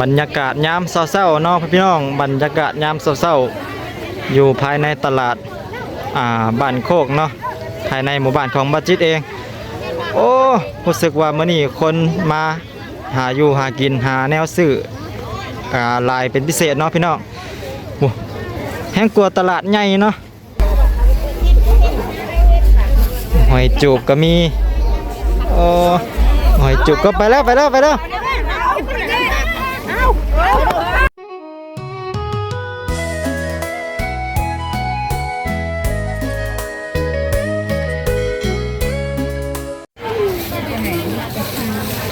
บรรยากาศยามเศร้าๆเนาะพี่น้อง บรรยากาศยามเศร้าๆอยู่ภายในตลาดอ่าบ้านโคกเนาะภายในหมู่บ้านของบัจจิตเอง โอ้รู้สึกว่ามื้อนี้คนมาหาอยู่หากินหาแนวซื้ออ่าลายเป็นพิเศษเนาะพี่น้องโอ้แห้งกลัวตลาดใหญ่เนาะหอยจูบก็มีโอ้หอยจูบก็ไปแล้วไปแล้วไปแล้ว ท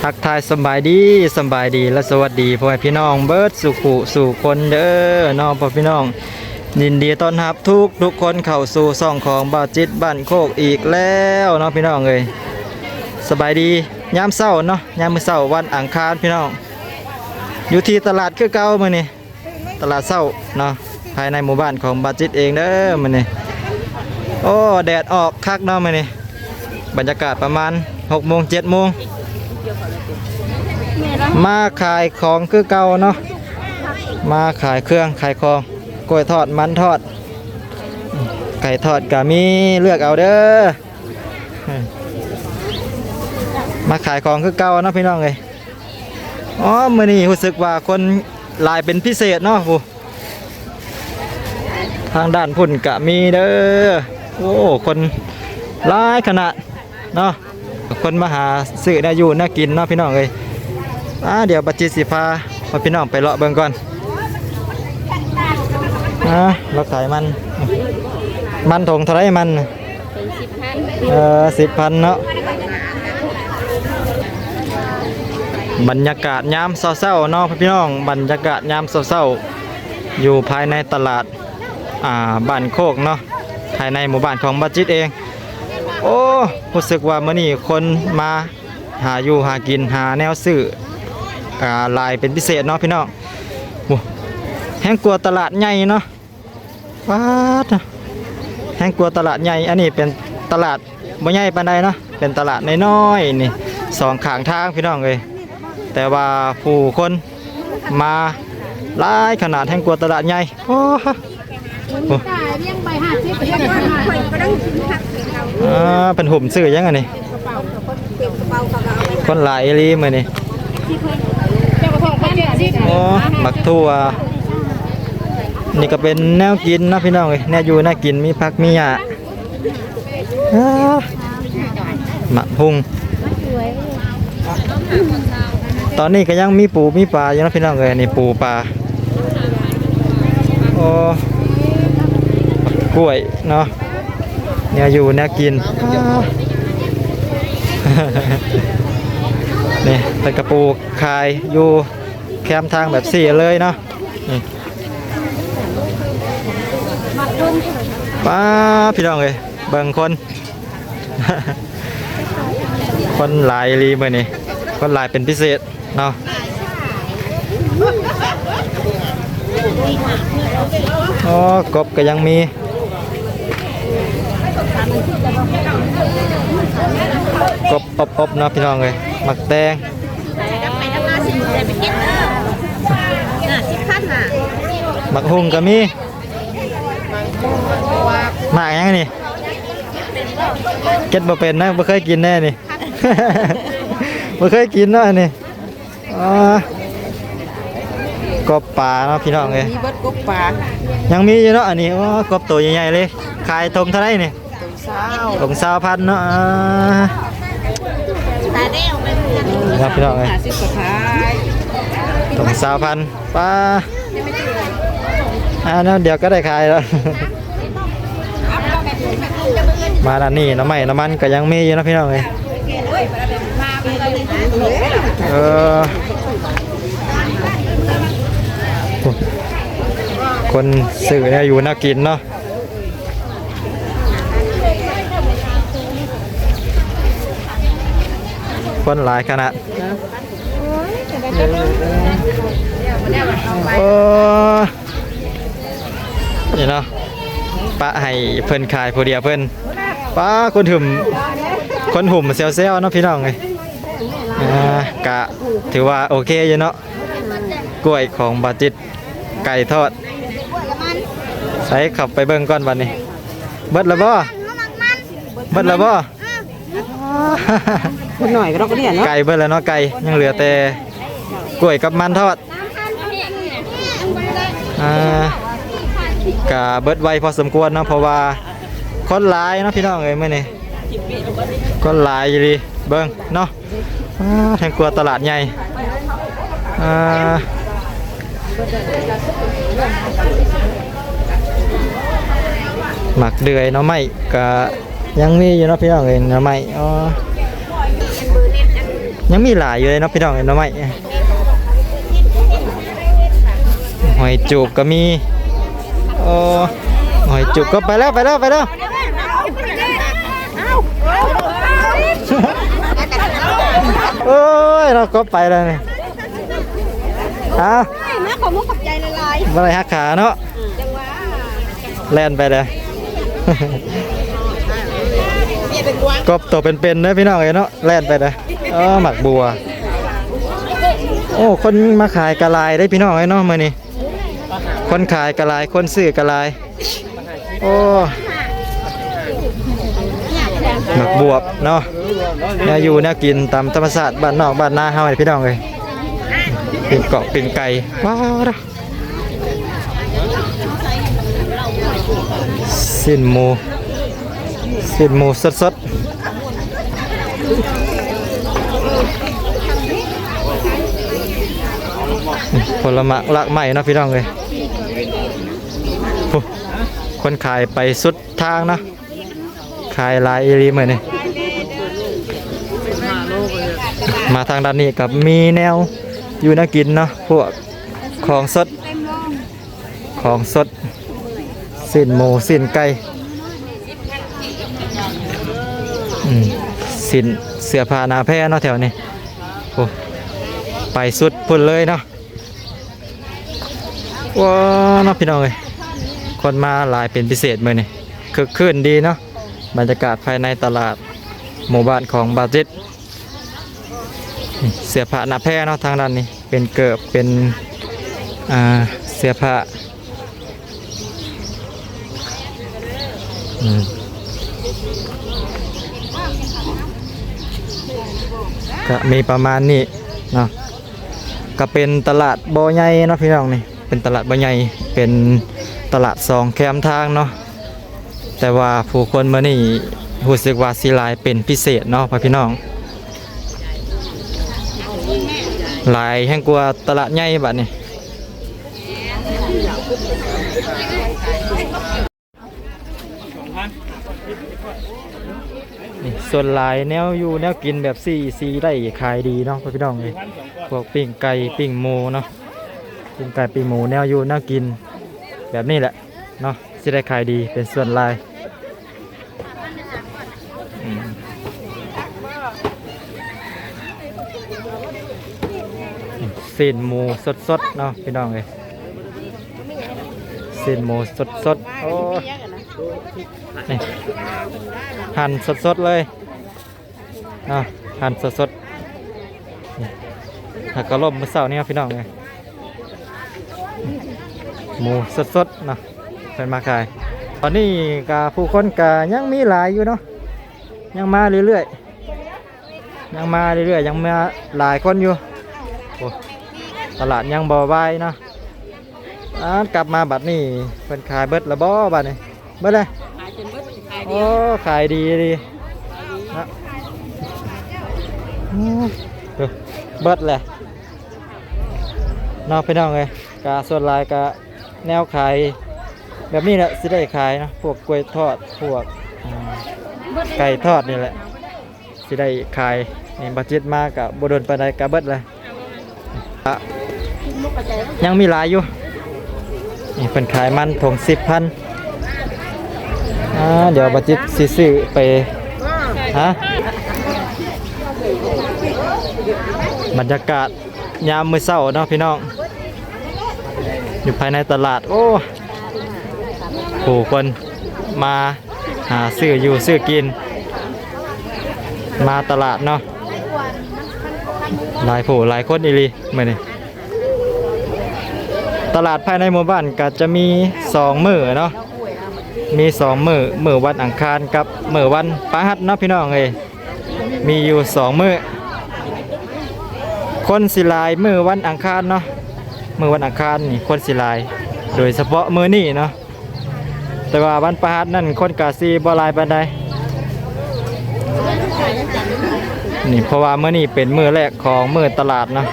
ักทายสบายดีสบายดีและสวัสดีพ่อแม่พี่น้องเบิร์ดสุขุสู่คนเด้อน้องพ่อพี่น้องยินดีต้อนรับทุกทุกคนเข้าสู่ซ่องของบ่าวจิตบ้านโคกอีกแล้วเนาะพี่น้องเอ้ยสบายดียามเช้าเนาะยามมื้อเช้าวันอังคารพี่น้อง อยู่ที่ตลาดคือเก่ามื้อนี้ตลาดเช้าเนาะภายในหมู่บ้านของบ่าวจิตเองเด้อมื้อนี้โอ้แดดออกคักเนาะมื้อนี้บรรยากาศประมาณ6โมง7โมงมาขายของคือเก่าเนาะมาขายเครื่องขายของกล้วยทอดมันทอด ไก่ทอดก็มีเลือกเอาเด้อมาขายของคือเก่าเนาะพี่น้องเลย อ๋อมื้อนี้รู้สึกว่าคนหลายเป็นพิเศษเนาะผู้ทางด้านพุ่นก็มีเด้อโอ้คนหลายขนาดเนาะคนมาหาซื้อได้อยู่น่ากินเนาะพี่น้องเลยอ่าเดี๋ยวบัจจิสีฟ้าพาพี่น้องไปเลาะเบิ่งก่อนอ่าเราขายมัน มันถงเท่าไรมันน่ะเออสิบพันเนาะ บรรยากาศยามเศร้าๆเนาะพี่น้อง บรรยากาศยามเศร้าๆอยู่ภายในตลาดอ่าบ้านโคกเนาะภายในหมู่บ้านของบัจิตเอง โอ้รู้สึกว่ามื้อนี้คนมาหาอยู่หากินหาแนวซื้ออ่าลายเป็นพิเศษเนาะพี่น้องโอ้แห้งกลัวตลาดใหญ่เนาะว้าดแห้งกลัวตลาดใหญ่อันนี้เป็นตลาดบ่ใหญ่ปานใดเนาะเป็นตลาดน้อยๆนี่สองข้างทางพี่น้องเลย แต่ว่าผู้คนมาหลายขนาดแห้งกลัวตลาดใหญ่โอ้ฮะโอ้เลี้ยงไปห้าสิบเลี้ยงไปห้าสิบก็ต้องกินผักเราอ่าเป็นหุ่มซื้อยังไงนี่คนหลายอีหลีมื้อนี่เจ้ากระเพาะเขาเจ็ดสิบโอ้บักทั่ว นี่ก็เป็นแนวกินนะพี่น้องเอ้ยแนวอยู่แน่ากินมีผักมีหญ้าอ่ามะฮุง ตอนนี้ก็ยังมีปูมีปลาอยู่นะพี่น้องเอ้ยนี่ปูปลาโอ้กล้วยเนาะแนวอยู่แนวกินนี่เป็นกระปูขายอยู่แคมทางแบบสี่เลยเนาะนป้าพี่น้องเลยบิ่งคน คนหลายรีเมื่อนี่คนหลายเป็นพิเศษ เนาะอ๋อกบก็ยังมีกบอบๆเนาะพี่น้องเลยหมักแตงหมักหุ่งก็มีหมากยังไงนี่เก็ดบ่เป็นนะบ่เคยกินแน่นี่บ่เคยกินเนาะนี่ อ๋อกบป่าเนาะพี่น้องเลยมีเบิดกุ๊กปลายังมีอยู่เนาะอันนี้อ๋อกบตัวใหญ่ๆเลยขายทงเท่าไหร่นี่ตัวเช้าทงสาวพันเนาะอ่าตาเด้วไปเพื่อนครับพี่น้องเอ้ยห้าสิบกว่าพายทงสาวพันป้าอ่าเนาะเดี๋ยวก็ได้ขายแล้วมาด้านนี้น้ำมันน้ำมันก็ยังมีอยู่นะพี่น้องเลยเออ คนสื่อเนี่ยอยู่น่ากินเนาะคนหลายขนาดโอ้นี่เนาะปะให้เพิ่นขายผู้เดียวเพิ่นป้าคนหุ่มคนหุ่มเซลเซลเนาะพี่น้องเลยอ่ากะถือว่าโอเคอยู่เนาะกล้วยของบาจิตไก่ทอด ใส่ขับไปเบิ่งก่อนวันนี้ เบิดแล้วบ่เบิดแล้วบ่คนหน่อยก็ต้องเรียนเนาะไก่เบิดแล้วเนาะไก่ยังเหลือแต่กล้วยกับมันทอดอ่ากะเบิดไวพอสมควรเนาะเพราะว่าคนหลายเนาะพี่น้องเอ้ยมื้อนี้คนหลายอยู่ดีเบิ่งเนาะอ่าแทงกลัวตลาดใหญ่อ่า หมักเดือยเนาะไม่ก็ยังมีอยู่เนาะพี่น้องเอ้ยเนาะไม่อ๋อยังมีหลายอยู่เลยเนาะพี่น้องเห็นเนาะไหมหอยจูบก็มีโอ้หอยจูบก็ไปแล้วไปแล้วไปแล้วโอ้ยเราก็ไปแล้วนี่เอาแม่ขอมุกขับใจละลายมาเลยหักขาเนาะจังหวะแล่นไปเลยเมียเป็น กวางกบตัวเป็นๆเด้พี่น้องเอ้ยเนาะแล่นไปเลยเออหมักบัว โอ้คนมาขายกระลายได้พี่น้องไอ้เนาะมื้อนี้คนขายกระลายคนซื้อกระลาย โอ้หมักบวบเนาะแนวอยู่แนวกินตามธรรมชาติบ้านนอกบ้านนาเฮาพี่น้องเอ้ยเป็นเกาะเป็นไก่ว้าวเด้อ สิ้นหมูสิ้นหมูสดๆผลไม้ลักไม้เนะพี่น้องเลยคนขายไปสุดทางนะขายลายอีหลีเหมือนนี่มาทางด้านนี้กับมีแนวอยู่น่ากินเนาะพวกของสดของสด สิ้นหมูสิ้นไก่สินเสื้อผ้านาแพร่เนาะแถวนี้โอ้ไปสุดพุ่นเลยเนาะว้าเนาะพี่น้องเอ้ยคนมาหลายเป็นพิเศษมื้อนี่คึกคืนดีเนาะบรรยากาศภายในตลาดหมู่บ้านของบาจิตเสื้อผ้านาแพร่เนาะทางด้านนี้เป็นเกิบเป็นอ่าเสื้อผ้า อืม ก็มีประมาณนี้เนาะก็เป็นตลาดบ่อใหญ่เนาะพี่น้องนี่เป็นตลาดบ่อใหญ่เป็นตลาดสองแคมทางเนาะแต่ว่าผู้คนเมื่อนี้รู้สึกว่าสิหลายเป็นพิเศษเนาะพ่อพี่น้องหลายแห่งกว่าตลาดใหญ่บัดนี้ นี่ ส่วนหลายแนวอยู่แนวกินแบบซีซีได้ขายดีเนาะพี่น้องเลยพวกปิ้งไก่ปิ้งหมูเนาะปิ้งไก่ปิ้งหมูแนวอยู่แนวกินแบบนี้แหละเนาะสิได้ขายดีเป็นส่วนหลายอืมนี่เส้นหมูสดๆเนาะพี่น้องเลยเส้นหมูสดๆโอ้นี่หั่นสดๆเลย เนาะหั่นสดๆนี่ถ้ากระล่มมื้อเช้านี่ครับพี่น้องเลยหมูสดๆเนาะเป็นมาขาย ตอนนี้กาผู้คนกายังมีหลายอยู่เนาะยังมาเรื่อยๆยังมาเรื่อยๆยังมาหลายคนอยู่โอ้ตลาดยังบ่ไหวายเนาะอ่ากลับมาบัดนี้เป็นขายเบิดและบ่บัดนี้เบิดเลยขายจนเบิดขายโอ้ขายดีดีนะอืมดู เบิดแหละนอกพี่น้องเลยกาส่วนหลายกาแนวขายแบบนี้แหละสิได้ขายนะพวกกล้วยทอดพวกอ่าไก่ทอดนี่แหละสิได้ขายนี่บัจจิตมากกับบโดนปานใดกะเบิดเลยอะยังมีหลายอยู่นี่เป็นขายมันถงสิบพันอ่าเดี๋ยวบัจิตสิซื้อไปฮะ บรรยากาศยามมื้อเช้าเนาะพี่น้อง อยู่ภายในตลาด โอ้ผู้คนมาหาซื้ออยู่ซื้อกิน มาตลาดเนาะหลายผู้หลายคนอีลีมื้อนี้ตลาดภายในหมู่บ้านก็จะมีสองมื้อเนาะมีสองมือมือวันอังคารกับมือวันพฤหัสเนาะพี่น้องเอ้ยมีอยู่สองมือ คนสิลายมือวันอังคารเนาะมือวันอังคารนี่คนสิลาย โดยเฉพาะมือนี้เนาะแต่ว่าวันพฤหัสนั่นคนกาซีบ่หลายปานใดนี่เพราะว่าเมื่อนี้เป็นมือแรกของมือตลาดเนาะ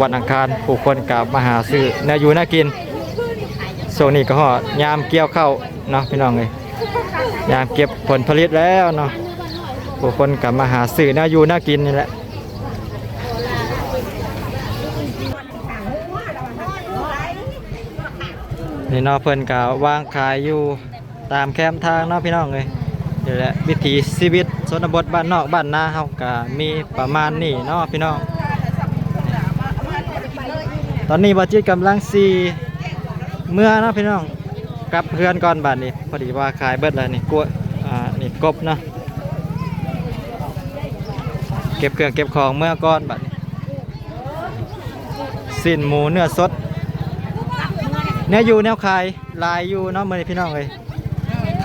วันอังคารผู้คนกลับมาหาซื้อนื้อยู่น่ากินช่วงนี้ก็ฮอยามเกี่ยวข้าวเนาะพี่น้องเอ้ยยามเก็บผลผลิตแล้วเนาะผู้คนกลับมาหาซื้อนื้ออยู่น่ากินนี่แหละ นี่เนาะเพิ่นก็วางขายอยู่ตามแคมทางเนาะพี่น้องเอ้ยนี่แหละวิถีชีวิตชนบทบ้านนอกบ้านนาเฮาก็มีประมาณนี้เนาะพี่น้อง ตอนนี้บาจิตกำลังซีเมื่อเนาะพี่น้องกลับเพื่อนก่อนบัดนี้พอดีว่าขายเบิดแล้วนี่กล้วยอ่านี่กบเนาะเก็บเครื่องเก็บของเมื่อก่อนบัดนี้สิ้นหมูเนื้อสด เนื้อยู่แนวขายลายอยู่เนาะมือนี้พี่น้องเอ้ย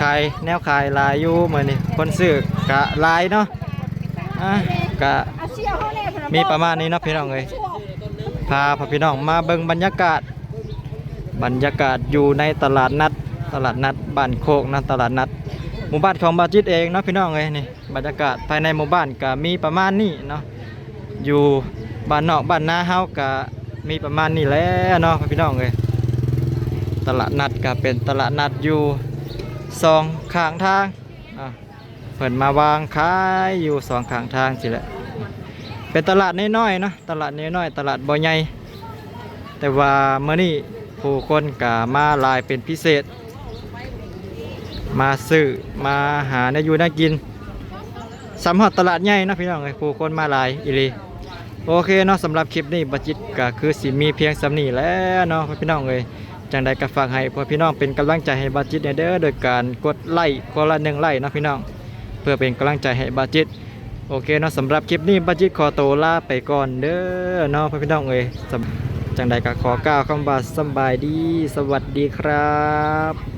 ขายแนวขายลายอยู่เหมือนนี่คนซื้อกะลายเนาะอะกะมีประมาณนี้เนาะพี่น้องเอ้ยพาพ่อพี่น้องมาเบิ่งบรรยากาศ บรรยากาศอยู่ในตลาดนัด ตลาดนัดบ้านโคกนะตลาดนัด หมู่บ้านของบาจิตเองเนาะพี่น้องเอ้ยนี่บรรยากาศภายในหมู่บ้านก็มีประมาณนี้เนาะอยู่บ้านนอกบ้านนาเฮาก็มีประมาณนี้แหล้วเนาะพี่น้องเอ้ย ตลาดนัดก็เป็นตลาดนัดอยู่สองข้างทางเปิดมาวางขายอยู่สองข้างทางสิแหละเป็นตลาดน้อยๆเนาะตลาดน้อยๆตลาดบ่ใหญ่แต่ว่าเมื่อนี้ผู้คนกามาลายเป็นพิเศษ มาซื้อมาหาเนื้ออยู่น่ากินสำหรับตลาดใหญ่นะพี่น้องเอ้ยผู้คนมาลายอีหลีโอเคเนาะสำหรับคลิปนี้บัจิตก็คือสิมีเพียงสำนีแล้วเนาะพี่น้องเอ้ย จังใดก็ฝากให้พ่อพี่น้องเป็นกำลังใจให้บาจิตเด้อโดยการกดไลค์คนละหนึ่งไลค์นะพี่น้อง เพื่อเป็นกำลังใจให้บาจิตโอเคเนาะสำหรับคลิปนี้บาจิตขอตัวลาไปก่อนเด้อเนาะพ่อพี่น้องเอ้ยจังใดก็ขอกล่าวคำว่าสบายดี สวัสดีครับ